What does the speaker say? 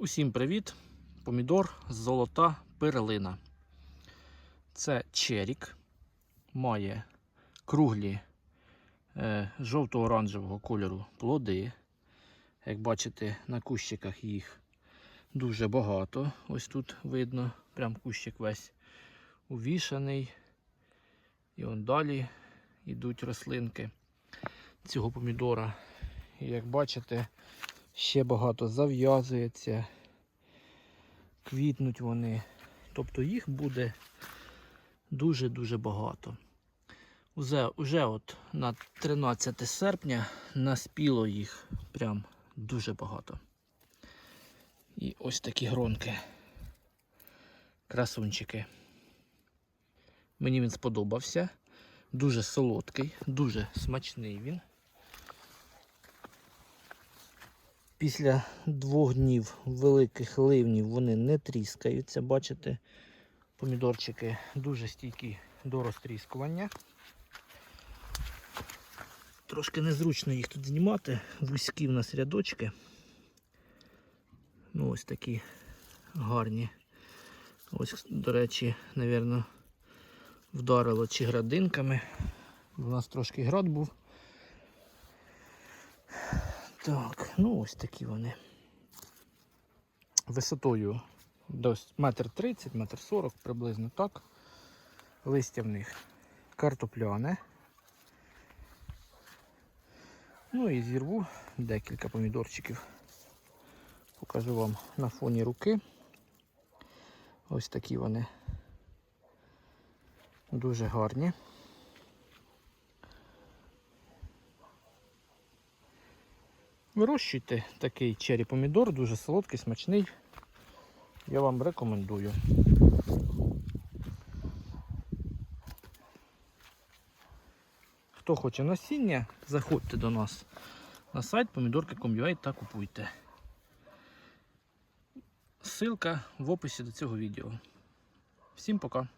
Усім привіт! Помідор золота перлина. Це черік, має круглі е, жовто-оранжевого кольору плоди. Як бачите, на кущиках їх дуже багато. Ось тут видно, прям кущик весь увішаний. І он далі йдуть рослинки цього помідора. І як бачите, ще багато зав'язується, квітнуть вони. Тобто їх буде дуже-дуже багато. Уже, уже от на 13 серпня наспіло їх прям дуже багато. І ось такі гронки. Красунчики. Мені він сподобався. Дуже солодкий, дуже смачний він. Після двох днів великих ливнів вони не тріскаються. Бачите, помідорчики дуже стійкі до розтріскування. Трошки незручно їх тут знімати. Вузькі в нас рядочки. Ну, ось такі гарні. Ось, до речі, мабуть, вдарило чи градинками. У нас трошки град був. Так, ну ось такі вони. Висотою десь метр тридцять, метр сорок, приблизно так. Листя в них картопляне. Ну і зірву декілька помідорчиків. Покажу вам на фоні руки. Ось такі вони. Дуже гарні. Вирощуйте такий чері помідор, дуже солодкий, смачний. Я вам рекомендую. Хто хоче насіння, заходьте до нас на сайт помідорки.com.ua та купуйте. Ссылка в описі до цього відео. Всім пока!